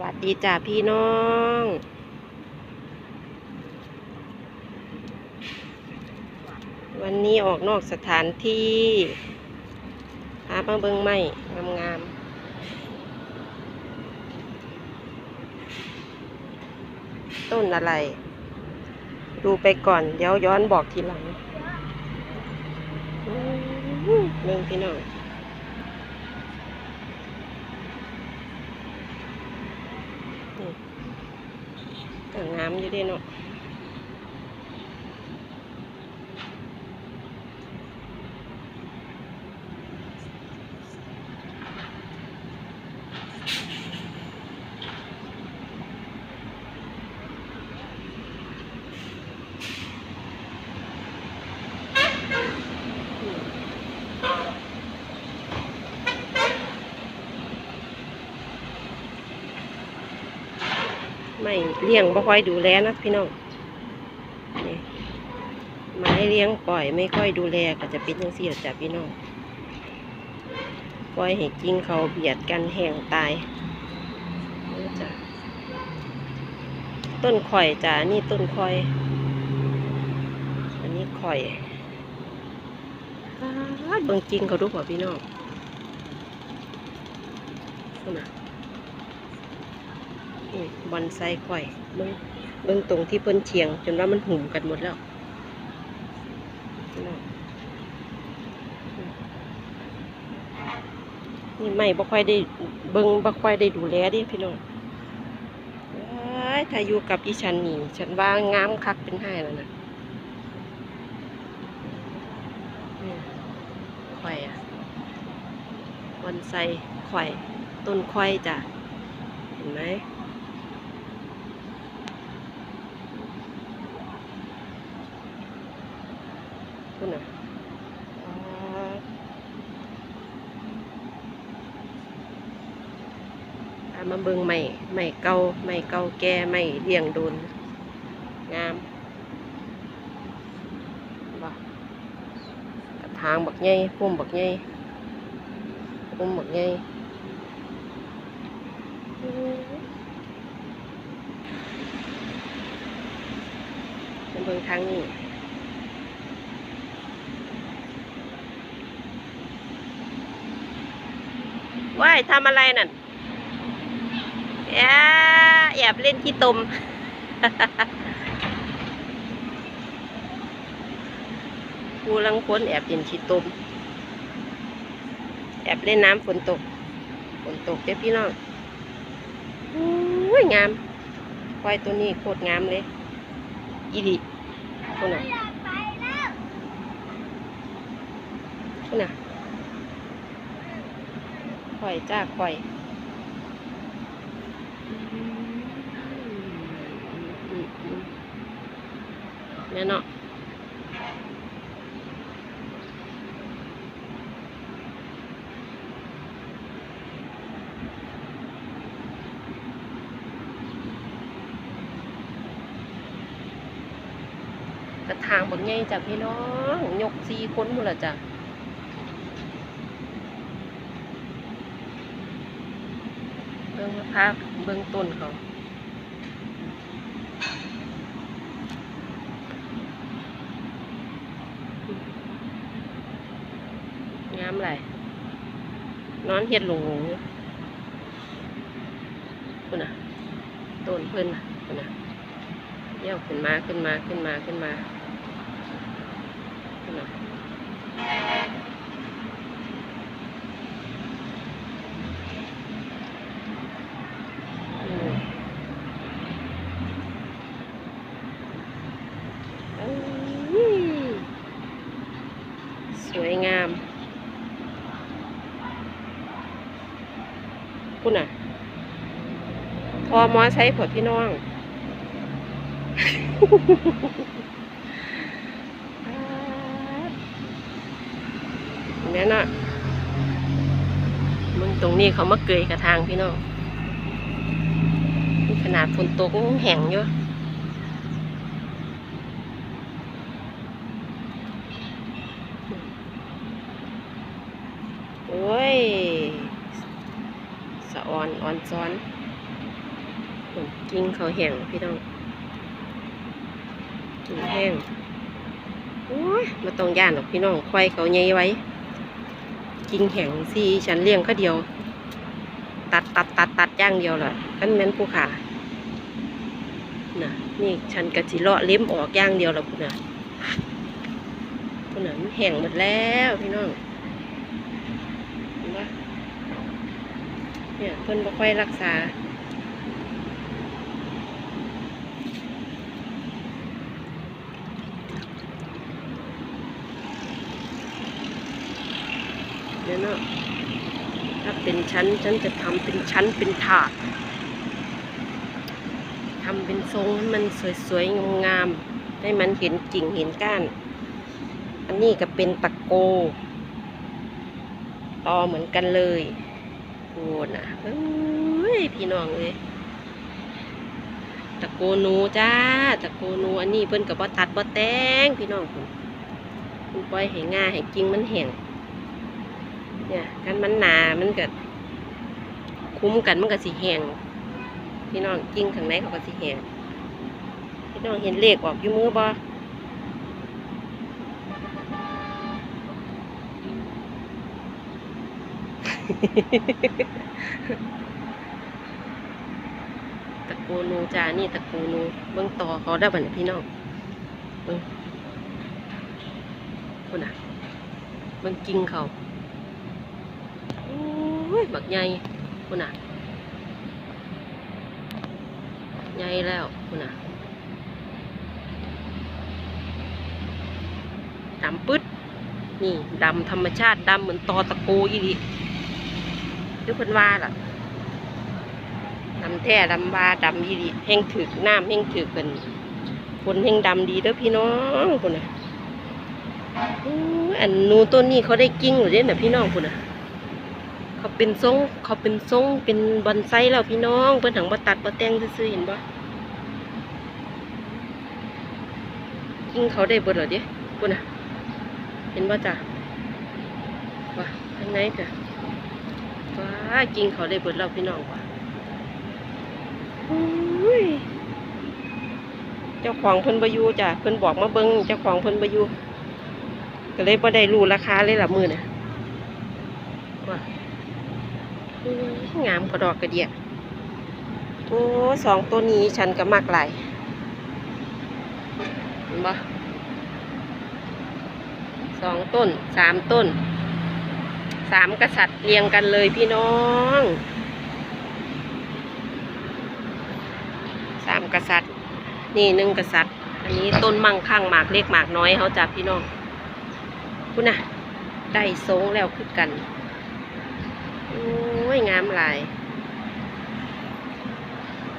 วัสดีจ้าพี่น้องวันนี้ออกนอกสถานที่พามาเบิงไม้งามๆต้นอะไร ดูไปก่อน เดี๋ยวย้อนบอกทีหลังเบิ่งพี่น้อง งามอยู่ดีเนาะไม่ เลี้ยงบ่ค่อยดูแลนะพี่น้องนี่ไม้เลี้ยงปล่อยไม่ค่อยดูแลก็จะเป็นยังเสียจ้ะพี่น้องปล่อยให้กิ่งเขาเบียดกันแห้งตายจ้ะต้นข่อยจ้ะนี่ต้นข่อย อันนี้ข่อยป๊าบิ่งกิ่งเขาดูกว่าพี่น้องนั่นน่ะ บอนไซข่อยเบิ่งเบิ่งตรงที่เพิ่นเฉียง จนว่ามันหุ่มกันหมดแล้วพี่น้องนี่ไม่บ่ค่อยได้เบิ่งบ่ค่อยได้ดูแลดิพี่น้องเอ้ยถ้าอยู่กับอีฉันนี่ ฉันว่างามคักเป็นให้แล้วนะนี่ข่อยอะบอนไซข่อย ต้นข่อยจ้ะ เห็นไหม คุณน่ะอ๋ออ่ามาเบิ่งใหม่ใหม่เก่าใหม่เก่าแก่ใหม่เลี้ยงโดนงามบ่กระถางบักใหญ่พุ่มบักใหญ่พุ่มบักใหญ่อื้อมาเบิ่งทางนี้ ว่ายทำอะไรนั่นแอบเล่นขี้ตม กูลังพ้นแอบเล่นขี้ตม แอบเล่นน้ำฝนตก ฝนตกเด้พี่น้องอุ้ยงามควายตัวนี้โคตรงามเลย อีดิคนน่ะคนน่ะ ข่อยจ้าข่อยเนี่ยเนาะกระถางบนไงจ้ะพี่น้อง ยกซีคนหมดละจ้ะ บิ่งภาพเบิ่งต้นเขางามไรนอนเฮ็ดหลงหลงคุณน่ะต้นเพิ่นน่ะคุณน่ะเยี่ยวขึ้นมาขึ้นมาขึ้นมาขึ้นมาคุณน่ะอืมเอ้ยสวยงาม คุณน่ะ พอ มอใช้ผดพี่น้องแม่น่ะมึงตรงนี้เขามาเกยกระทางพี่น้องขนาดฝนตกแห้งอยู่โอ้ย สะออน อ่อนซ้อน กินเขาแห้งพี่น้องกินแห้งโอ้ยมาต้องย่านหรอกพี่น้องควายเขาใหญ่ไว้ กินแห้งสิฉันเลี้ยงก็เดียว ตัดตัดตัดตัดย่างเดียวแหละกันแม่นผู้ขาน่ะนี่ฉันกะจิเลาะเล็มออกย่างเดียวแล้วพุ่นน่ะพุ่นน่ะมันแห้งหมดแล้วพี่น้องเห็นปะเนี่ยเพิ่นบ่ค่อยรักษา เดี๋ยวนะถ้าเป็นชั้นฉันจะทำเป็นชั้นเป็นถาดทำเป็นทรงให้มันสวยๆงามๆให้มันเห็นกิ่งเห็นก้าน อันนี้ก็เป็นตะโกตอเหมือนกันเลยโอ้นะเอ้ยพี่น้องเลยตะโกนูจ้าตะโกนูอันนี้เพิ่นกับบ่ตัดบ่แตงพี่น้องคุณคุณปล่อยให้ง่าให้กิ่งมันแห้ง เนี่ยกันมันหนามันก็คุ้มกันมันก็สีแหงพี่น้องจริงข้างในเขาก็สีแหงพี่น้องเห็นเลขออกอยู่มือบ่ตะโกนูจานี่ตะโกนูเบื้องต่อเขาได้บันพี่น้องเบิ่งคุณน่ะเบื้องจริงเขา ยบักใหญ่คุณน่ะใหญ่แล้วคุณน่ะดำปึ๊ดนี่ดำธรรมชาติดำเหมือนตอตะโกอีดิหรือเพิ่นว่าล่ะดำแท้ดำว่าดำอีดิแห้งถึกน้ำแห้งถึกกันคนแห้งดำดีเด้อพี่น้องคุณน่ะอู้อันนูต้นนี้เขาได้กิ้งหรือเด้น่ะพี่น้องคุณน่ะ เขาเป็นทรงเขาเป็นทรงเป็นบอนไซแล้วพี่น้องเพิ่นถังบ่ตัดบ่แตงซื่อเห็นบ่กิ่งเขาได้เบิดเหรอเด้พุ่นน่ะเห็นบ่จ้ะว่าข้างในจ้ะว้ากิ่งเขาได้เบิดแล้วพี่น้องว่ะอุ้ยเจ้าของเพิ่นบ่อยู่จ้ะเพิ่นบอกมาเบิ่งเจ้าของเพิ่นบ่อยู่ก็เลยบ่ได้รู้ราคาเลยล่ะมื้อน่ะว่า งามกระดอกกระเดียโอ้สองตัวนี้ฉันก็มักหลายเห็นปะสองต้นสามต้นสามกษัตริย์เรียงกันเลยพี่น้องสามกษัตริย์ นี่หนึ่งกษัตริย์ อันนี้ต้นมั่งคั่งหมากเล็กหมากน้อยเขาจับพี่น้องคุณน่ะได้ทรงแล้วคือกัน ยงามลาย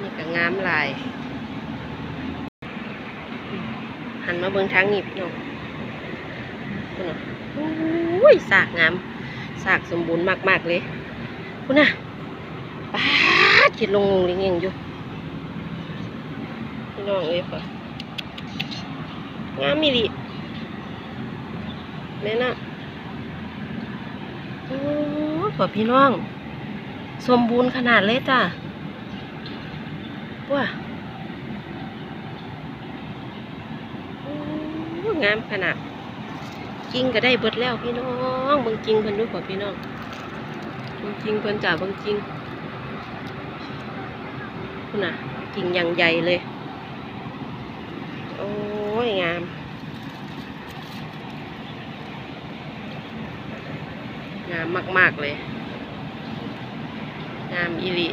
นี่ก็งามลาย หันมาเบิ่งทางนี้พี่น้องคุณน่ะโอ้ยสากงามสากสมบูรณ์มากๆเลยคุณน่ะป้าดคิดลงงงเงงๆอยู่พี่น้องเอ้ยค่ะงามมีดิแม่น่ะโอ้ป่พี่น้อง สมบูรณ์ขนาดเลยจ้ะว้างามขนาดกิ่งก็ได้เบิดแล้วพี่น้องบางกิ่งเพิ่นดูกว่าพี่น้องบางกิ่งเพิ่นจ้ะเบางกิ่งคุณน่ะกิ่งอย่างใหญ่เลย โอ้ยงามงามมาก ๆ เลยามอีหลี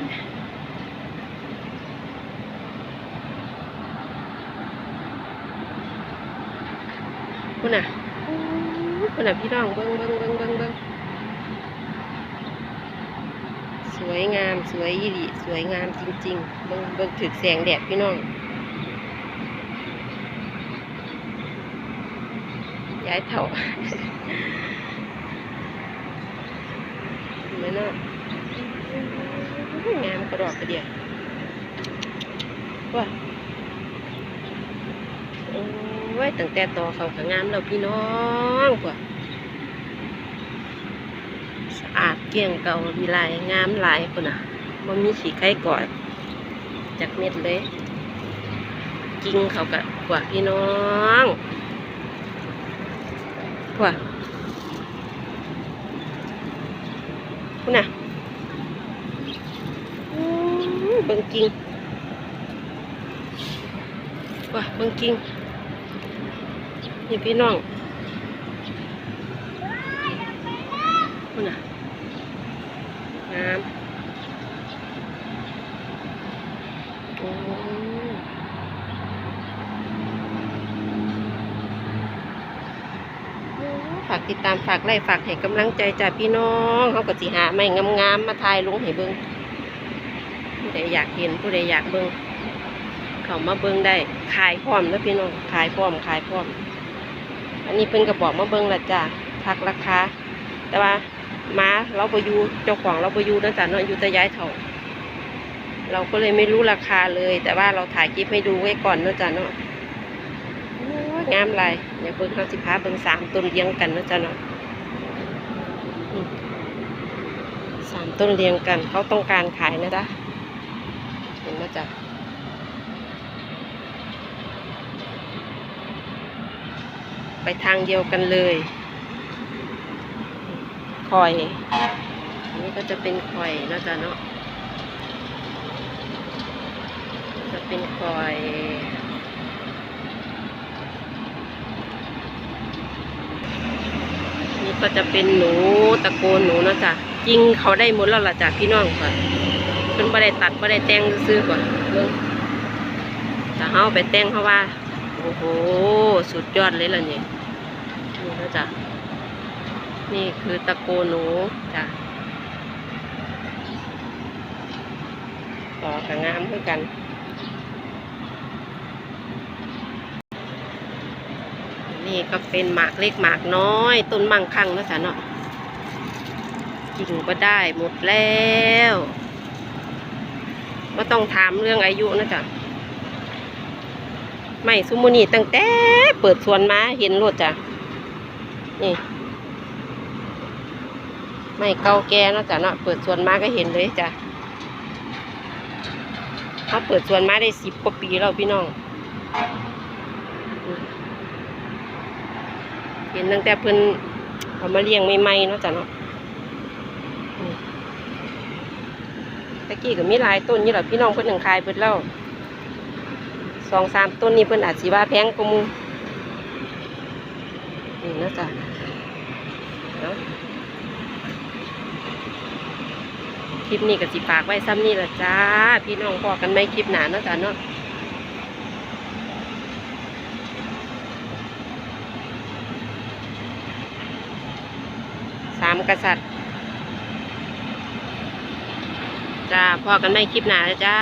คุณน่ะคุณน่ะพี่น้องเบิ้งเบิ้งเบิ้งเบิ้งเบิ้งสวยงามสวยอีหลีสวยงามจริง ๆ เบิ้งเบิ้งถึกแสงแดดพี่น้องย้ายเถ่าเหมือนน่ะ งามกระดอกกระเดียว่าโอ้ยตั้งแต่ต่อเขาก็งามแล้วพี่น้องกว่าสะอาดเกลี้ยงเก่ามีลายงามลายคนน่ะมันมีสีไข่ก่อนจากเม็ดเลยกิงเขากะกว่าพี่น้องกว่าคุณน่ะ เบิ่งกิงว่าเบิ่งกิงนี่พี่น้องคุณน่ะงามโอ้ฝากติดตามฝากไล่ฝากให้กำลังใจจากพี่น้องเขาก็สิหาไม่งามๆมาทายลงให้เบิ่ง ผู้ใดอยากเห็นผู้ใดอยากเบิ่งเขามาเบิ่งได้ขายพร้อมแล้วพี่น้องขายพร้อมขายพร้อม อันนี้เพิ่นก็บอกมาเบิ่งละจ้ะทักราคาแต่ว่าม้าเราไปยูเจ้าของเราไปยูนั่นจ้ะเนาะอยู่แต่ย้ายเถ่าเราก็เลยไม่รู้ราคาเลย แต่ว่าเราถ่ายคลิปให้ดูไว้ก่อนเนาะจ้ะเนาะโอ้ยงามลายเดี๋ยวเบิ่งเขาสิพาเบิ่งสามต้นเรียงกันเนาะจ้ะเนาะอืมสามต้นเรียงกันเขาต้องการขายนะจ๊ะ ห็นนะจ๊ะไปทางเดียวกันเลย คอย อันนี้ก็จะเป็นคอยเนาะจ๊ะเนาะ จะเป็นคอยนี่ก็จะเป็นหนูตะโกนหนูนาะจ้ะจริงเขาได้หมดแล้วล่ะจ้ะพี่น้องค่ะ เพิ่นบ่ได้ตัดบ่ได้แต่งซื้อก่อนเบิ่งถ้าเฮาไปแต่งเขาว่า โอ้โห สุดยอดเลยล่ะเนี่ยนี่นาะจ้ะนี่คือตะโกนหนูจ้ะต่อกับงามคือกันนี่ก็เป็นหมากเล็กหมากน้อย ต้นมั่งคั่งนะจ๊ะเนาะกิ่งก็ได้หมดแล้ว ก็ต้องถามเรื่องอายุนะจ๊ะไม่ซุมูนี่ตั้งแต่เปิดสวนมาเห็นรถจ้ะนี่ไม่เก่าแก่นะจ๊ะเนาะเปิดสวนมาก็เห็นเลยจ้ะเขาเปิดสวนมาได้สิบกว่าปีแล้วพี่น้องเห็นตั้งแต่เพิ่นเอามาเลี้ยงใหม่ๆเนาะจ้ะเนาะอืม ตะกี้ก็มีหลายต้นนี่แหละพี่น้องเพิ่อนหนึ่งขายเพิ่อนแล้วสองสามต้นนี่เพิ่อนอาจสิว่าแพงกว่ามูนี่นาะจ้ะคลิปนี้ก็สิฝากไว้ซ้ำนี่แหละจ้า พี่น้องพอกันไหมคลิปหนาเนาะจ้ะเนาะสามกษัตริย์ จ้าพอกันไม่คลิปหนาแลยจ้า